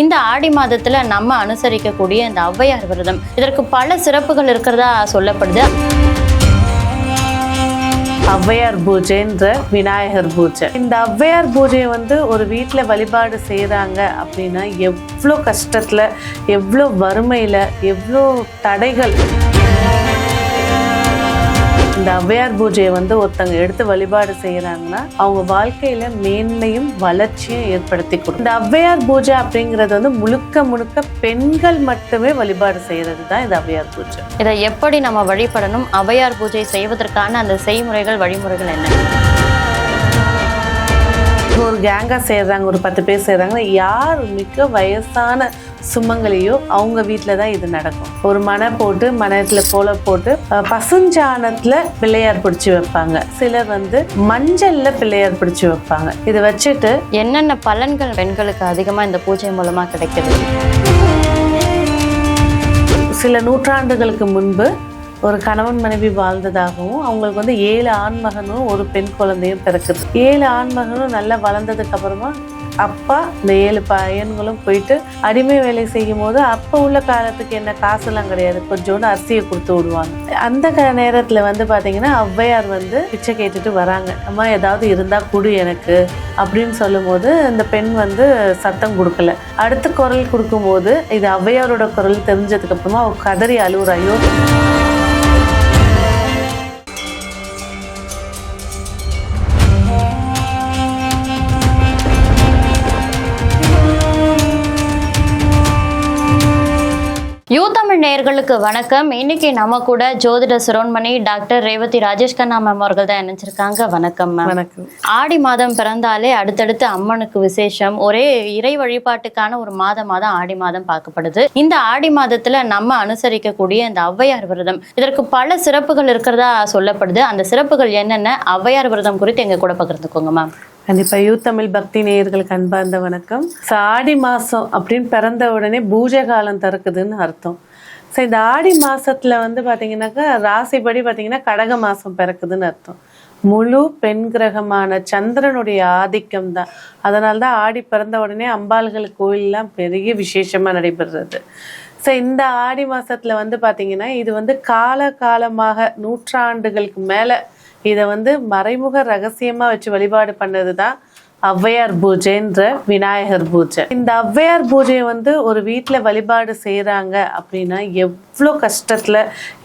இந்த ஆடி மாதத்துல நம்ம அனுசரிக்கக்கூடிய இந்த ஔவையார் விரதம் இதற்கு பல சிறப்புகள் இருக்கிறதா சொல்லப்படுது. ஔவையார் பூஜைன்ற விநாயகர் பூஜை. இந்த ஔவையார் பூஜையை வந்து ஒரு வீட்டில் வழிபாடு செய்கிறாங்க அப்படின்னா எவ்வளோ கஷ்டத்தில் எவ்வளோ வறுமையில் எவ்வளோ தடைகள். இந்த ஔவையார் பூஜையை வந்து ஒருத்தங்க எடுத்து வழிபாடு செய்கிறாங்கன்னா அவங்க வாழ்க்கையில மேன்மையும் வளர்ச்சியும் ஏற்படுத்தி கொடுக்கும். இந்த ஔவையார் பூஜை அப்படிங்கிறது வந்து முழுக்க முழுக்க பெண்கள் மட்டுமே வழிபாடு செய்கிறது தான் இந்த ஔவையார் பூஜை. இதை எப்படி நம்ம வழிபடணும்? ஔவையார் பூஜை செய்வதற்கான அந்த செய்முறைகள் வழிமுறைகள் என்ன? ஒரு கேங்காக சேர்றாங்க ஒரு பத்து பேர் சேர்றாங்கன்னா யார் மிக வயசான சுமங்கலியோ அவங்க வீட்டில் தான் இது நடக்கும். ஒரு மனை போட்டு மனத்தில் கோல போட்டு பசுஞ்சாணத்தில் பிள்ளையார் பிடிச்சி வைப்பாங்க. சிலர் வந்து மஞ்சள்ல பிள்ளையார் பிடிச்சி வைப்பாங்க. இதை வச்சுட்டு என்னென்ன பலன்கள் பெண்களுக்கு அதிகமா இந்த பூஜை மூலமா கிடைக்குது? சில நூற்றாண்டுகளுக்கு முன்பு ஒரு கணவன் மனைவி வாழ்ந்ததாகவும் அவங்களுக்கு வந்து ஏழு ஆண்மகனும் ஒரு பெண் குழந்தையும் பிறக்குது. ஏழு ஆண்மகனும் நல்லா வளர்ந்ததுக்கு அப்புறமா அப்பா இந்த ஏழு பையன்களும் போயிட்டு அடிமை வேலை செய்யும் போது அப்போ உள்ள காலத்துக்கு என்ன காசெல்லாம் கிடையாது. கொஞ்சோண்டு அரிசியை கொடுத்து விடுவாங்க. அந்த க நேரத்தில் வந்து பார்த்தீங்கன்னா ஔவையார் வந்து பிச்சை கேட்டுட்டு வராங்க. அம்மா ஏதாவது இருந்தால் கொடு எனக்கு அப்படின்னு சொல்லும்போது இந்த பெண் வந்து சத்தம் கொடுக்கல. அடுத்த குரல் கொடுக்கும்போது இது ஔவையாரோட குரல் தெரிஞ்சதுக்கு அப்புறமா அவ கதறி அழுவுறாயோ நேயர்களுக்கு வணக்கம். இன்னைக்கு நம்ம கூட ஜோதிட சிரோன்மணி டாக்டர் ரேவதி ராஜேஷ் கண்ணா மேம் அவர்கள் தான் இணைஞ்சிருக்காங்க. வணக்கம் மேம் வணக்கம். ஆடி மாதம் பிறந்தாலே அடுத்தடுத்து அம்மனுக்கு விசேஷம். ஒரே இறை வழிபாட்டுக்கான ஒரு மாதமா தான் ஆடி மாதம் பார்க்கப்படுது. இந்த ஆடி மாதத்துல நம்ம அனுசரிக்கக்கூடிய இந்த ஔவையார் விரதம் இதற்கு பல சிறப்புகள் இருக்கிறதா சொல்லப்படுது. அந்த சிறப்புகள் என்னென்ன? ஔவையார் விரதம் குறித்து எங்க கூட பகிர்ந்துக்கோங்க மேம் கண்டிப்பா யூ தமிழ் பக்தி நேயர்களுக்கு அன்பார்ந்த வணக்கம். ஆடி மாசம் அப்படின்னு பிறந்த உடனே பூஜை காலம் திறக்குதுன்னு அர்த்தம். ஸோ இந்த ஆடி மாசத்துல வந்து பார்த்தீங்கன்னாக்கா ராசிப்படி பார்த்தீங்கன்னா கடக மாசம் பிறக்குதுன்னு அர்த்தம். முழு பெண் கிரகமான சந்திரனுடைய ஆதிக்கம் தான். அதனால தான் ஆடி பிறந்த உடனே அம்பாள்கள் கோயிலெலாம் பெரிய விசேஷமா நடைபெறுறது. ஸோ இந்த ஆடி மாசத்துல வந்து பார்த்தீங்கன்னா இது வந்து கால காலமாக நூற்றாண்டுகளுக்கு மேல இதை வந்து மறைமுக ரகசியமா வச்சு வழிபாடு பண்ணது தான் ஔவையார் பூஜைன்ற விநாயகர் பூஜை. இந்த ஔவையார் பூஜையை வந்து ஒரு வீட்டில் வழிபாடு செய்கிறாங்க அப்படின்னா எவ்வளோ கஷ்டத்தில்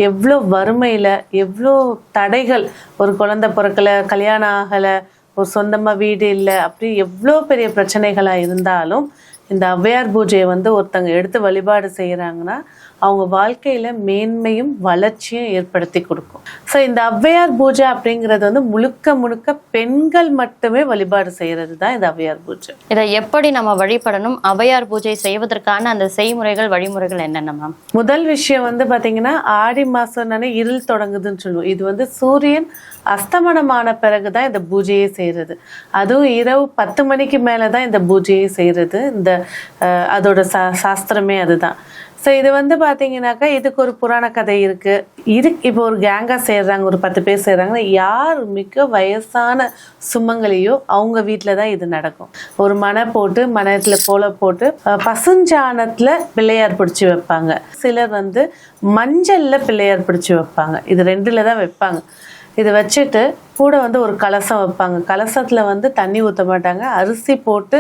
எவ்வளோ வறுமையில் எவ்வளோ தடைகள். ஒரு குழந்தை பிறக்கலை கல்யாணம் ஆகலை ஒரு சொந்தமாக வீடு இல்லை அப்படி எவ்வளோ பெரிய பிரச்சனைகளாக இருந்தாலும் இந்த ஔவையார் பூஜையை வந்து ஒருத்தங்க எடுத்து வழிபாடு செய்கிறாங்கன்னா அவங்க வாழ்க்கையில மேன்மையும் வளர்ச்சியும் ஏற்படுத்தி கொடுக்கும். ஸோ இந்த ஔவையார் பூஜை அப்படிங்கிறது வந்து முழுக்க முழுக்க பெண்கள் மட்டுமே வழிபாடு செய்கிறது தான் இந்த ஔவையார் பூஜை. இதை எப்படி நம்ம வழிபடணும்? ஔவையார் பூஜை செய்வதற்கான அந்த செய்முறைகள் வழிமுறைகள் என்னென்ன மேம் முதல் விஷயம் வந்து பாத்தீங்கன்னா ஆடி மாசம்னாலே இருள் தொடங்குதுன்னு சொல்லுவோம். இது வந்து சூரியன் அஸ்தமனமான பிறகு தான் இந்த பூஜையை செய்கிறது அதுவும் இரவு பத்து மணிக்கு மேலே தான் இந்த பூஜையை செய்கிறது இந்த அதோட சா சாஸ்திரமே அதுதான். ஸோ இது வந்து பார்த்தீங்கன்னாக்கா இதுக்கு ஒரு புராண கதை இருக்கு. இது இப்போ ஒரு கேங்காக சேர்றாங்க ஒரு பத்து பேர் சேர்றாங்கன்னா யார் மிக்க வயசான சுமங்கலியோ அவங்க வீட்டில் தான் இது நடக்கும். ஒரு மனை போட்டு மனத்தில் கோலை போட்டு பசுஞ்சாணத்தில் பிள்ளையார் பிடிச்சி வைப்பாங்க. சிலர் வந்து மஞ்சளில் பிள்ளையார் பிடிச்சி வைப்பாங்க. இது ரெண்டில் தான் வைப்பாங்க. இதை வச்சுட்டு கூட வந்து ஒரு கலசம் வைப்பாங்க. கலசத்தில் வந்து தண்ணி ஊற்ற மாட்டாங்க. அரிசி போட்டு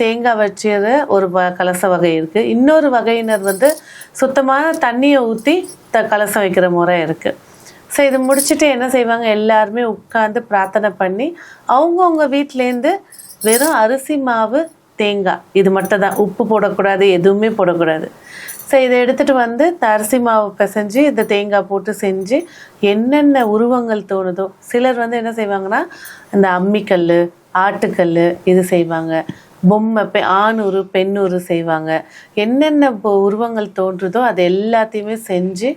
தேங்காய் வச்சது ஒரு வ கலச வகை இருக்குது இன்னொரு வகையினர் வந்து சுத்தமான தண்ணியை ஊற்றி த கலசம் வைக்கிற முறை இருக்குது ஸோ இது முடிச்சுட்டு என்ன செய்வாங்க? எல்லாருமே உட்காந்து பிரார்த்தனை பண்ணி அவங்கவுங்க வீட்டிலேருந்து வெறும் அரிசி மாவு தேங்காய். இது மட்டும் தான் உப்பு போடக்கூடாது எதுவுமே போடக்கூடாது. ஸோ இதை எடுத்துகிட்டு வந்து இந்த அரிசி மாவு பிசைஞ்சு இந்த தேங்காய் போட்டு செஞ்சு என்னென்ன உருவங்கள் தோணுதோ சிலர் வந்து என்ன செய்வாங்கன்னா இந்த அம்மிக்கல் ஆட்டுக்கல் இது செய்வாங்க. பொம்மை பெ ஆணூறு பெண்ணூறு செய்வாங்க. என்னென்ன இப்போ உருவங்கள் தோன்றுதோ அது எல்லாத்தையுமே செஞ்சு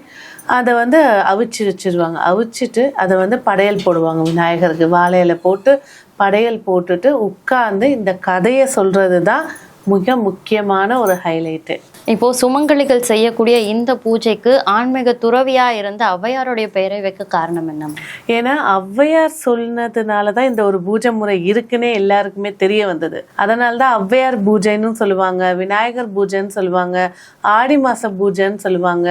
அதை வந்து அவிச்சு வச்சிருவாங்க. அவிச்சிட்டு அதை வந்து படையல் போடுவாங்க விநாயகருக்கு. வாழை இலை போட்டு படையல் போட்டுட்டு உட்காந்து இந்த கதையை சொல்கிறது தான் மிக முக்கியமான ஒரு ஹைலைட்டு இப்போ சுமங்கலிகள் செய்யக்கூடிய இந்த பூஜைக்கு ஆன்மீக துறவியா இருந்த ஔவையாருடைய பெயரை வைக்க காரணம் என்ன? ஏன்னா ஔவையார் சொன்னதுனால தான் இந்த ஒரு பூஜை முறை இருக்குன்னே எல்லாருக்குமே தெரிய வந்தது. அதனால தான் ஔவையார் பூஜைன்னு சொல்லுவாங்க விநாயகர் பூஜைன்னு சொல்லுவாங்க ஆடி மாச பூஜைன்னு சொல்லுவாங்க.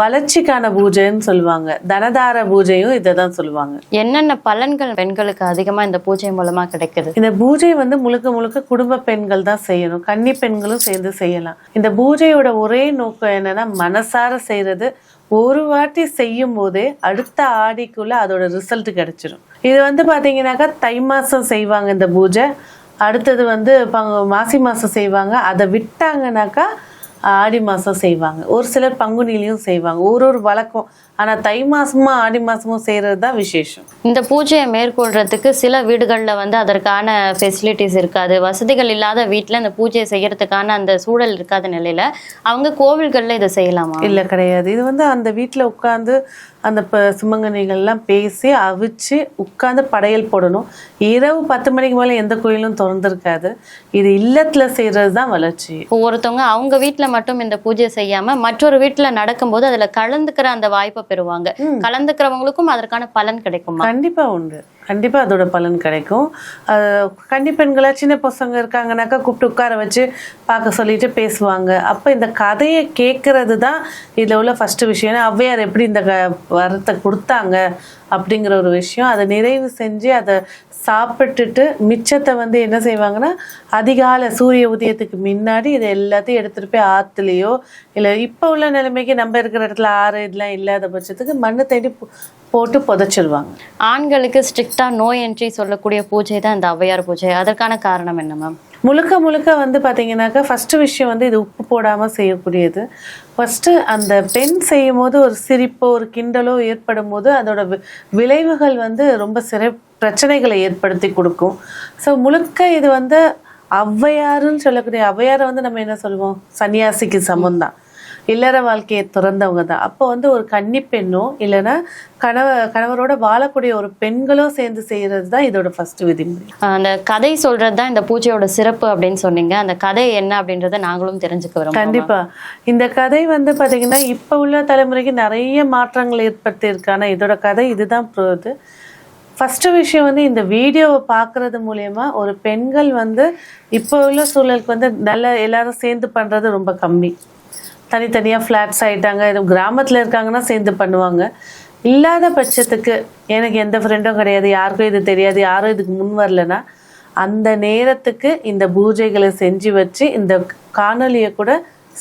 வளர்ச்சிக்கான பூஜைன்னு சொல்லுவாங்க. தனதார பூஜையும் இதை தான் சொல்லுவாங்க. என்னென்ன பலன்கள் பெண்களுக்கு அதிகமா இந்த பூஜை மூலமா கிடைக்குது? இந்த பூஜை வந்து முழுக்க முழுக்க குடும்ப பெண்கள் தான் செய்யணும். கன்னி பெண்களும் சேர்ந்து செய்யலாம். இந்த பூஜையோட ஒரே நோக்கம் என்னன்னா மனசார செய்யறது ஒரு வாட்டி செய்யும் போதே அடுத்த ஆடிக்குள்ள அதோட ரிசல்ட் கிடைச்சிடும் இது வந்து பாத்தீங்கன்னாக்கா தை மாசம் செய்வாங்க இந்த பூஜை. அடுத்தது வந்து மாசி மாசம் செய்வாங்க. அதை விட்டாங்கனாக்கா ஆடி மாசம் செய்வாங்க. ஒரு சிலர் பங்குனிலையும் செய்வாங்க. ஒரு ஒரு வழக்கம். ஆனா தை மாசமும் ஆடி மாசமும் செய்யறது தான் விசேஷம். இந்த பூஜையை மேற்கொள்றதுக்கு சில வீடுகளில் வந்து அதற்கான ஃபெசிலிட்டிஸ் இருக்காது. வசதிகள் இல்லாத வீட்டில் இந்த பூஜையை செய்யறதுக்கான அந்த சூழல் இருக்காத நிலையில அவங்க கோவில்களில் இதை செய்யலாமா? இல்ல கிடையாது. இது வந்து அந்த வீட்ல உட்கார்ந்து அந்த ப சுமங்கனிகள்லாம் பேசி அவிச்சு உட்கார்ந்து படையல் போடணும். இரவு பத்து மணிக்கு மேல எந்த கோயிலும் திறந்திருக்காது. இது இல்லத்துல செய்யறது தான் வளர்ச்சி. ஒருத்தவங்க அவங்க வீட்ல மட்டும் இந்த பூஜையை செய்யாம மற்றொரு வீட்ல நடக்கும்போது அதுல கலந்துக்கிற அந்த வாய்ப்பை பெறுவாங்க. கலந்துக்கிறவங்களுக்கும் அதற்கான பலன் கிடைக்குமா? கண்டிப்பா உண்டு. கண்டிப்பாக அதோட பலன் கிடைக்கும். அஹ் சின்ன பசங்க இருக்காங்கனாக்கா கூப்பிட்டு உட்கார வச்சு பார்க்க சொல்லிட்டு பேசுவாங்க. அப்போ இந்த கதையை கேட்கறது தான் இதில் உள்ள ஃபஸ்ட்டு விஷயம். ஏன்னா ஔவையார் எப்படி இந்த க- வரத்தை கொடுத்தாங்க அப்படிங்கிற ஒரு விஷயம். அதை நிறைவு செஞ்சு அதை சாப்பிட்டுட்டு மிச்சத்தை வந்து என்ன செய்வாங்கன்னா அதிகாலை சூரிய உதயத்துக்கு முன்னாடி இதை எல்லாத்தையும் எடுத்துட்டு போய் ஆற்றுலேயோ இல்லை இப்போ உள்ள நிலைமைக்கு நம்ம இருக்கிற இடத்துல ஆறு இதெல்லாம் இல்லாத பட்சத்துக்கு மண்ணை தேடி போட்டு புதைச்சிருவாங்க. ஆண்களுக்கு ஸ்ட்ரிக்டா நோய் என்ட்ரி சொல்லக்கூடிய பூஜை தான் இந்த ஔவையார் பூஜை. அதற்கான காரணம் என்ன மேம் முழுக்க முழுக்க வந்து பார்த்தீங்கன்னாக்கா ஃபர்ஸ்ட் விஷயம் வந்து இது உப்பு போடாமல் செய்யக்கூடியது. ஃபர்ஸ்ட் அந்த பெண் செய்யும் போது ஒரு சிரிப்போ ஒரு கிண்டலோ ஏற்படும் போது அதோட விளைவுகள் வந்து ரொம்ப சிறை பிரச்சனைகளை ஏற்படுத்தி கொடுக்கும். ஸோ முழுக்க இது வந்து ஔவையாருன்னு சொல்லக்கூடிய ஔவையாரை வந்து நம்ம என்ன சொல்லுவோம் சன்னியாசிக்கு சமம் தான் இல்லற வாழ்க்கையை துறந்தவங்க தான் அப்போ வந்து ஒரு கன்னி பெண்ணோ இல்லைன்னா கணவ கணவரோட வாழக்கூடிய ஒரு பெண்களோ சேர்ந்து செய்யறது தான் இதோட ஃபர்ஸ்ட் விதிமுறை. அந்த கதை சொல்றது தான் இந்த பூஜையோட சிறப்பு அப்படின்னு சொன்னீங்க. அந்த கதை என்ன அப்படின்றத நாங்களும் தெரிஞ்சுக்க விரும்புறோம். கண்டிப்பா. இந்த கதை வந்து பாத்தீங்கன்னா இப்ப உள்ள தலைமுறைக்கு நிறைய மாற்றங்கள் ஏற்படுத்தி இருக்கு ஆனா இதோட கதை இதுதான் போகுது ஃபர்ஸ்ட் விஷயம் வந்து இந்த வீடியோவை பார்க்கறது மூலயமா ஒரு பெண்கள் வந்து இப்போ உள்ள சூழலுக்கு வந்து நல்ல எல்லாரும் சேர்ந்து பண்றது ரொம்ப கம்மி. தனித்தனியாக ஃப்ளாட்ஸ் ஆகிட்டாங்க எதுவும் கிராமத்தில் இருக்காங்கன்னா சேர்ந்து பண்ணுவாங்க. இல்லாத பட்சத்துக்கு எனக்கு எந்த ஃப்ரெண்டும் கிடையாது. யாருக்கும் இது தெரியாது. யாரும் இதுக்கு முன் வரலன்னா அந்த நேரத்துக்கு இந்த பூஜைகளை செஞ்சு வச்சு இந்த காணொலியை கூட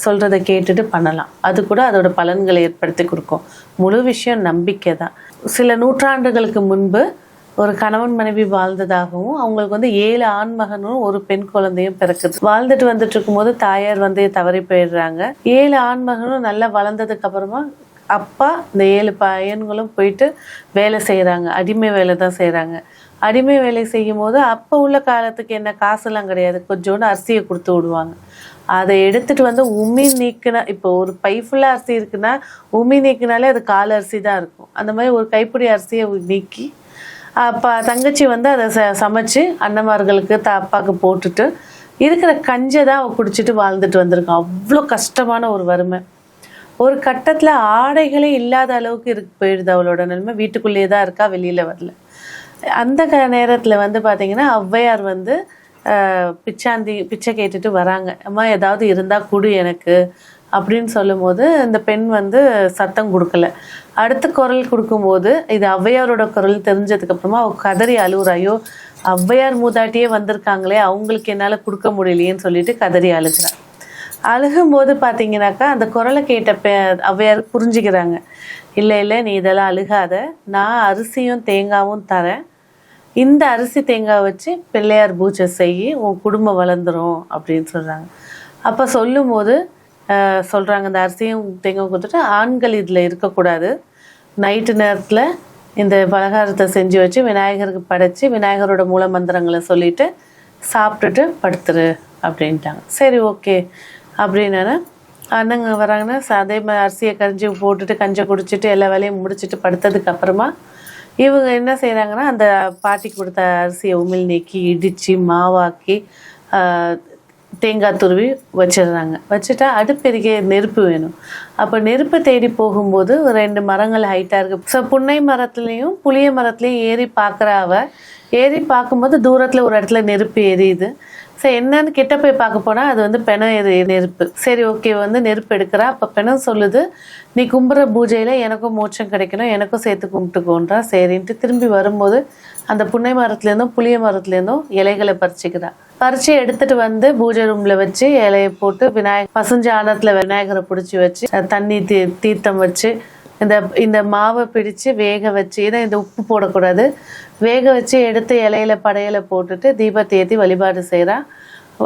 சொல்றதை கேட்டுட்டு பண்ணலாம். அது கூட அதோட பலன்களை ஏற்படுத்தி கொடுக்கும். முழு விஷயம் நம்பிக்கை தான் சில நூற்றாண்டுகளுக்கு முன்பு ஒரு கணவன் மனைவி வாழ்ந்ததாகவும் அவங்களுக்கு வந்து ஏழு ஆண் மகனும் ஒரு பெண் குழந்தையும் பிறக்குது. வாழ்ந்துட்டு வந்துட்டு இருக்கும்போது தாயார் வந்து தவறி போயிடுறாங்க. ஏழு ஆண் மகனும் நல்லா வளர்ந்ததுக்கு அப்புறமா அப்பா இந்த ஏழு பையன்களும் போயிட்டு வேலை செய்கிறாங்க அடிமை வேலை தான் செய்கிறாங்க அடிமை வேலை செய்யும் போது அப்போ உள்ள காலத்துக்கு என்ன காசுலாம் கிடையாது. கொஞ்சோண்டு அரிசியை கொடுத்து விடுவாங்க. அதை எடுத்துட்டு வந்து உமி நீக்கினா இப்போ ஒரு பை ஃபுல்லாக அரிசி இருக்குன்னா உமி நீக்கினாலே அது கால் அரிசி தான் இருக்கும். அந்த மாதிரி ஒரு கைப்பிடி அரிசியை நீக்கி அப்போ தங்கச்சி வந்து அதை ச சமைச்சு அண்ணன்மார்களுக்கு த அப்பாவுக்கு போட்டுட்டு இருக்கிற கஞ்சை தான் அவள் குடிச்சிட்டு வாழ்ந்துட்டு வந்திருக்கான் அவ்வளோ கஷ்டமான ஒரு வறுமை. ஒரு கட்டத்தில் ஆடைகளே இல்லாத அளவுக்கு இருக்கு போயிடுது அவளோட நிலைமை. வீட்டுக்குள்ளேயே தான் இருக்கா வெளியில் வரல. அந்த க நேரத்தில் வந்து பார்த்திங்கன்னா ஔவையார் வந்து பிச்சாந்தி பிச்சை கேட்டுட்டு வராங்க. அம்மா ஏதாவது இருந்தால் கொடு எனக்கு. அப்படின்னு சொல்லும்போது இந்த பெண் வந்து சத்தம் கொடுக்கல. அடுத்த குரல் கொடுக்கும்போது இது ஔவையாரோட குரல் தெரிஞ்சதுக்கு அப்புறமா அவ கதறி அழுகுறாயோ ஔவையார் மூதாட்டியே வந்திருக்காங்களே அவங்களுக்கு என்னால் கொடுக்க முடியலையேன்னு சொல்லிட்டு கதறி அழுகிறான் அழுகும்போது பார்த்தீங்கன்னாக்கா அந்த குரலை கேட்ட பெ ஔவையார் புரிஞ்சுக்கிறாங்க. இல்லை இல்லை நீ இதெல்லாம் அழுகாத. நான் அரிசியும் தேங்காவும் தரேன். இந்த அரிசி தேங்காய் வச்சு பிள்ளையார் பூஜை செய்யி உன் குடும்பம் வளர்ந்துரும் அப்படின்னு சொல்கிறாங்க அப்போ சொல்லும்போது சொல்கிறாங்க இந்த அரிசியும் தேங்காயும் கொடுத்துட்டு ஆண்கள் இதில் இருக்கக்கூடாது. நைட்டு நேரத்தில் இந்த பலகாரத்தை செஞ்சு வச்சு விநாயகருக்கு படைச்சி விநாயகரோட மூல மந்திரங்களை சொல்லிட்டு சாப்பிட்டுட்டு படுத்துரு அப்படின்ட்டாங்க. சரி ஓகே. அப்படின்னா அண்ணங்க வராங்கன்னா அதே மாதிரி அரிசியை கரைஞ்சி போட்டுட்டு கஞ்சை குடிச்சிட்டு எல்லா வேலையும் முடிச்சுட்டு படுத்ததுக்கு அப்புறமா இவங்க என்ன செய்கிறாங்கன்னா அந்த பாட்டி கொடுத்த அரிசியை உமிழ் நீக்கி இடித்து மாவாக்கி தேங்காய் துருவி வச்சிடுறாங்க. வச்சுட்டா அடுப்பெருகே நெருப்பு வேணும். அப்போ நெருப்பு தேடி போகும்போது ஒரு ரெண்டு மரங்கள் ஹைட்டாக இருக்குது ஸோ புன்னை மரத்துலேயும் புளிய மரத்துலேயும் ஏறி பார்க்குற அவ ஏறி பார்க்கும்போது தூரத்தில் ஒரு இடத்துல நெருப்பு எரியுது. ஸோ என்னன்னு கிட்ட போய் பார்க்க போனால் அது வந்து பெணம் எரி நெருப்பு. சரி ஓகே வந்து நெருப்பு எடுக்கிறா. அப்போ பெணம் சொல்லுது நீ கும்புற பூஜையில் எனக்கும் மோட்சம் கிடைக்கணும். எனக்கும் சேர்த்து கும்பிட்டுக்கோன்றா. சரின்ட்டு திரும்பி வரும்போது அந்த புன்னை மரத்துலேருந்தும் புளிய மரத்துலேருந்தும் இலைகளை பறிச்சுக்கிறா. பறிச்சு எடுத்துட்டு வந்து பூஜை ரூம்ல வச்சு இலையை போட்டு விநாயகர் பசுஞ்சாணத்துல விநாயகரை பிடிச்சி வச்சு தண்ணி தீ தீர்த்தம் வச்சு இந்த இந்த மாவை பிடிச்சு வேக வச்சு ஏன்னா இந்த உப்பு போடக்கூடாது. வேக வச்சு எடுத்து இலையில படையில போட்டுட்டு தீபத்தை ஏற்றி வழிபாடு செய்கிறான்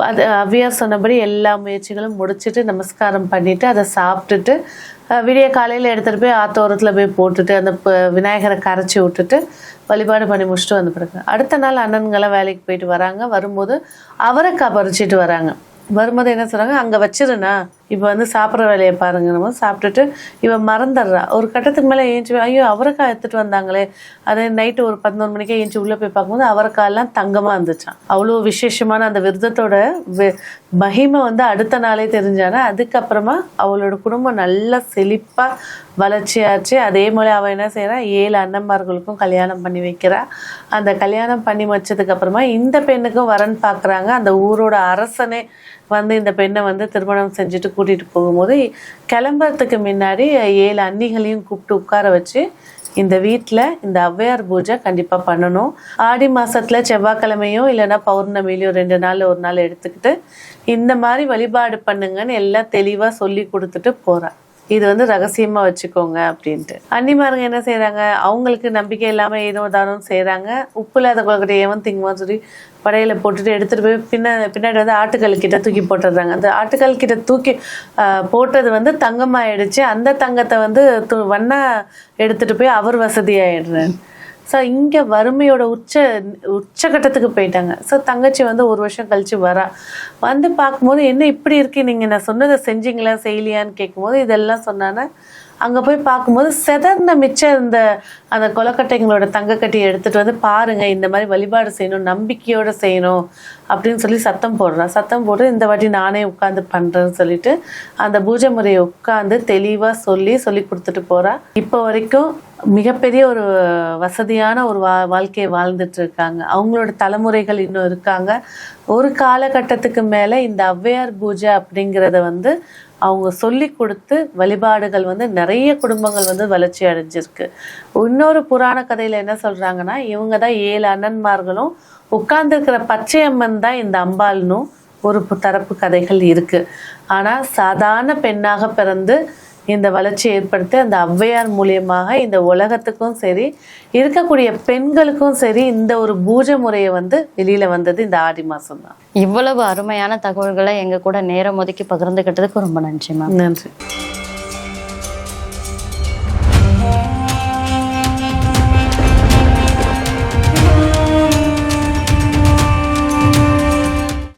அது அவ்வியா சொன்னபடி எல்லா முயற்சிகளும் முடிச்சுட்டு நமஸ்காரம் பண்ணிட்டு அதை சாப்பிட்டுட்டு விடிய காலையில் எடுத்துகிட்டு போய் ஆத்தோரத்தில் போய் போட்டுட்டு அந்த விநாயகரை கரைச்சி விட்டுட்டு வழிபாடு பண்ணி முடிச்சுட்டு வந்து பிறகு. அடுத்த நாள் அண்ணன்களாம் வேலைக்கு போயிட்டு வராங்க. வரும்போது அவரைக்காய் பறிச்சிட்டு வராங்க. வரும்போது என்ன சொல்கிறாங்க அங்கே வச்சிருண்ணா. இப்போ வந்து சாப்பிட்ற வேலையை பாருங்க நம்ம சாப்பிட்டுட்டு இவன் மறந்துடுறா. ஒரு கட்டத்துக்கு மேலே ஏஞ்சி ஐயோ அவரைக்காய் எடுத்துகிட்டு வந்தாங்களே. அதே நைட்டு ஒரு பதினோரு மணிக்கே ஏஞ்சி உள்ளே போய் பார்க்கும்போது அவரைக்காயெல்லாம் தங்கமாக இருந்துச்சான் அவ்வளோ விசேஷமான அந்த விரதத்தோட வெ- மகிமை வந்து அடுத்த நாளே தெரிஞ்சானா? அதுக்கப்புறமா அவளோட குடும்பம் நல்லா செழிப்பாக வளர்ச்சியாச்சு. அதே மாதிரி அவள் என்ன செய்கிறான் ஏழு அண்ணன்மார்களுக்கும் கல்யாணம் பண்ணி வைக்கிறா. அந்த கல்யாணம் பண்ணி வச்சதுக்கப்புறமா இந்த பெண்ணுக்கும் வரன் பார்க்குறாங்க அந்த ஊரோட அரசனே வந்து இந்த பெண்ணை வந்து திருமணம் செஞ்சுட்டு கூட்டிகிட்டு போகும்போது கிளம்புறதுக்கு முன்னாடி ஏழு அன்னிகளையும் கூப்பிட்டு உட்கார வச்சு இந்த வீட்டில் இந்த ஔவையார் பூஜை கண்டிப்பாக பண்ணணும். ஆடி மாதத்தில் செவ்வாய்க்கிழமையோ இல்லைன்னா பௌர்ணமிலையும் ரெண்டு நாள் ஒரு நாள் எடுத்துக்கிட்டு இந்த மாதிரி வழிபாடு பண்ணுங்கன்னு எல்லாம் தெளிவாக சொல்லி கொடுத்துட்டு போகிறேன் இது வந்து ரகசியமாக வச்சுக்கோங்க அப்படின்ட்டு. அன்னிமாருங்க என்ன செய்கிறாங்க அவங்களுக்கு நம்பிக்கை இல்லாமல் ஏதோ தானும் செய்கிறாங்க உப்பு இல்லாத குழக்கட்டை ஏவன் திங்குவான்னு சொல்லி படையில் போட்டுட்டு எடுத்துகிட்டு போய் பின்ன பின்னாடி வந்து ஆட்டுக்கல் கிட்ட தூக்கி போட்டுடுறாங்க அந்த ஆட்டுக்கல் கிட்ட தூக்கி போட்டது வந்து தங்கமாயிடுச்சு. அந்த தங்கத்தை வந்து து- வண்ணா எடுத்துட்டு போய் அவர் வசதி ஸோ இங்கே வறுமையோட உச்ச உச்சகட்டத்துக்கு போயிட்டாங்க. ஸோ தங்கச்சி வந்து ஒரு வருஷம் கழிச்சு வரா. வந்து பார்க்கும்போது என்ன இப்படி இருக்கு? நீங்கள் நான் சொன்னதை செஞ்சீங்களா? செய்யலையான்னு கேட்கும்போது இதெல்லாம் சொன்னானே அங்கே போய் பார்க்கும்போது செதர்ந்த மிச்சம் இந்த அந்த கொலக்கட்டைங்களோட தங்கக்கட்டியை எடுத்துகிட்டு வந்து பாருங்கள் இந்த மாதிரி வழிபாடு செய்யணும் நம்பிக்கையோடு செய்யணும் அப்படின்னு சொல்லி சத்தம் போடுறான் சத்தம் போட்டு இந்த வாட்டி நானே உட்காந்து பண்ணுறேன்னு சொல்லிட்டு அந்த பூஜை முறையை உட்காந்து தெளிவாக சொல்லி சொல்லி கொடுத்துட்டு போகிறான் இப்போ வரைக்கும் மிகப்பெரிய ஒரு வசதியான ஒரு வா வாழ்க்கையை வாழ்ந்துட்டு இருக்காங்க அவங்களோட தலைமுறைகள் இன்னும் இருக்காங்க. ஒரு காலகட்டத்துக்கு மேலே இந்த ஔவையார் பூஜை அப்படிங்கிறத வந்து அவங்க சொல்லி கொடுத்து வழிபாடுகள் வந்து நிறைய குடும்பங்கள் வந்து வளர்ச்சி அடைஞ்சிருக்கு. இன்னொரு புராண கதையில் என்ன சொல்கிறாங்கன்னா இவங்க தான் ஏழு அண்ணன்மார்களும் உட்கார்ந்துருக்கிற பச்சையம்மன் தான் இந்த அம்பாள்னும் ஒரு தரப்பு கதைகள் இருக்குது ஆனால் சாதாரண பெண்ணாக பிறந்து இந்த வளர்ச்சி ஏற்படுத்தி அந்த ஔவையார் மூலியமாக இந்த உலகத்துக்கும் சரி இருக்கக்கூடிய பெண்களுக்கும் சரி இந்த ஒரு பூஜை முறையை வந்து வெளியில வந்தது இந்த ஆடி மாசம் தான். இவ்வளவு அருமையான தகவல்களை எங்க கூட நேரம் ஒதுக்கி பகிர்ந்துகிட்டதுக்கு ரொம்ப நன்றி மேம் நன்றி.